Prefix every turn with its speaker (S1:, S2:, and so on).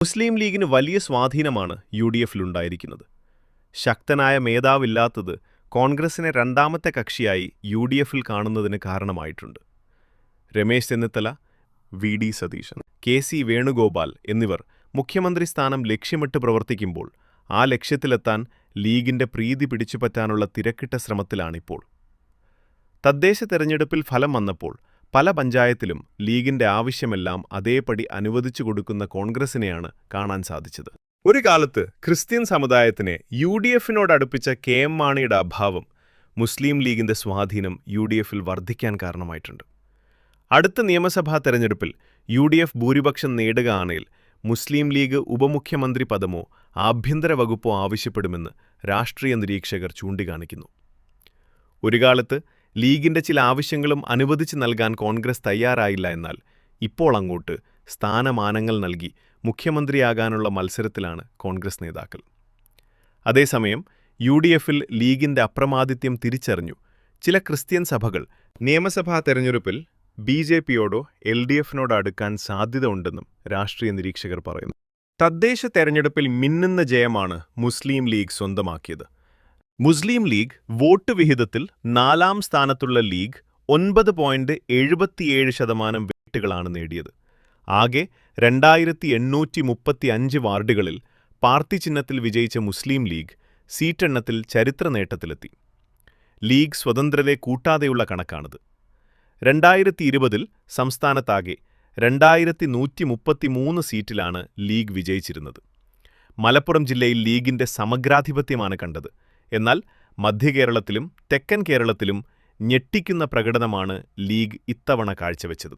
S1: മുസ്ലിം ലീഗിന് വലിയ സ്വാധീനമാണ് യു ഡി എഫിലുണ്ടായിരിക്കുന്നത് ശക്തനായ മേധാവില്ലാത്തത് കോൺഗ്രസിനെ രണ്ടാമത്തെ കക്ഷിയായി യു ഡി എഫിൽ കാണുന്നതിന് കാരണമായിട്ടുണ്ട്. Ramesh Chennithala V D Satheesan K C Venugopal എന്നിവർ മുഖ്യമന്ത്രി സ്ഥാനം ലക്ഷ്യമിട്ട് പ്രവർത്തിക്കുമ്പോൾ ആ ലക്ഷ്യത്തിലെത്താൻ ലീഗിന്റെ പ്രീതി പിടിച്ചുപറ്റാനുള്ള തിരക്കിട്ട ശ്രമത്തിലാണിപ്പോൾ. തദ്ദേശ തെരഞ്ഞെടുപ്പിൽ ഫലം വന്നപ്പോൾ പല പഞ്ചായത്തിലും ലീഗിന്റെ ആവശ്യമെല്ലാം അതേപടി അനുവദിച്ചു കൊടുക്കുന്ന കോൺഗ്രസിനെയാണ് കാണാൻ സാധിച്ചത്. ഒരു കാലത്ത് ക്രിസ്ത്യൻ സമുദായത്തിനെ യു ഡി എഫിനോട് അടുപ്പിച്ച കെ എം മാണിയുടെ അഭാവം മുസ്ലിം ലീഗിന്റെ സ്വാധീനം യു ഡി എഫിൽ വർദ്ധിക്കാൻ കാരണമായിട്ടുണ്ട്. അടുത്ത നിയമസഭാ തെരഞ്ഞെടുപ്പിൽ യു ഡി എഫ് ഭൂരിപക്ഷം നേടുകയാണെങ്കിൽ മുസ്ലിം ലീഗ് ഉപമുഖ്യമന്ത്രി പദമോ ആഭ്യന്തര വകുപ്പോ ആവശ്യപ്പെടുമെന്ന് രാഷ്ട്രീയ നിരീക്ഷകർ ചൂണ്ടിക്കാണിക്കുന്നു. ഒരു കാലത്ത് ലീഗിന്റെ ചില ആവശ്യങ്ങളും അനുവദിച്ചു നൽകാൻ കോൺഗ്രസ് തയ്യാറായില്ല എന്നാൽ ഇപ്പോൾ അങ്ങോട്ട് സ്ഥാനമാനങ്ങൾ നൽകി മുഖ്യമന്ത്രിയാകാനുള്ള മത്സരത്തിലാണ് കോൺഗ്രസ് നേതാക്കൾ. അതേസമയം യു ഡി എഫിൽ ലീഗിന്റെ അപ്രമാദിത്യം തിരിച്ചറിഞ്ഞു. ചില ക്രിസ്ത്യൻ സഭകൾ നിയമസഭാ തെരഞ്ഞെടുപ്പിൽ ബി ജെ പിയോടോ എൽ ഡി എഫിനോട് അടുക്കാൻ സാധ്യത ഉണ്ടെന്നും രാഷ്ട്രീയ നിരീക്ഷകർ പറയുന്നു. തദ്ദേശ തെരഞ്ഞെടുപ്പിൽ മിന്നുന്ന ജയമാണ് മുസ്ലിം ലീഗ് സ്വന്തമാക്കിയത്. മുസ്ലിം ലീഗ് വോട്ട് വിഹിതത്തിൽ നാലാം സ്ഥാനത്തുള്ള ലീഗ് ഒൻപത് പോയിന്റ് എഴുപത്തിയേഴ് ശതമാനം വോട്ടുകളാണ് നേടിയത്. ആകെ രണ്ടായിരത്തി എണ്ണൂറ്റി മുപ്പത്തി അഞ്ച് വാർഡുകളിൽ പാർട്ടി ചിഹ്നത്തിൽ വിജയിച്ച മുസ്ലിം ലീഗ് സീറ്റെണ്ണത്തിൽ ചരിത്ര നേട്ടത്തിലെത്തി. ലീഗ് സ്വതന്ത്രരെ കൂട്ടാതെയുള്ള കണക്കാണിത്. രണ്ടായിരത്തി ഇരുപതിൽ സംസ്ഥാനത്താകെ രണ്ടായിരത്തി നൂറ്റി മുപ്പത്തിമൂന്ന് സീറ്റിലാണ് ലീഗ് വിജയിച്ചിരുന്നത്. മലപ്പുറം ജില്ലയിൽ ലീഗിന്റെ സമഗ്രാധിപത്യമാണ് കണ്ടത്. എന്നാൽ മധ്യകേരളത്തിലും തെക്കൻ കേരളത്തിലും ഞെട്ടിക്കുന്ന പ്രകടനമാണ് ലീഗ് ഇത്തവണ കാഴ്ചവെച്ചത്.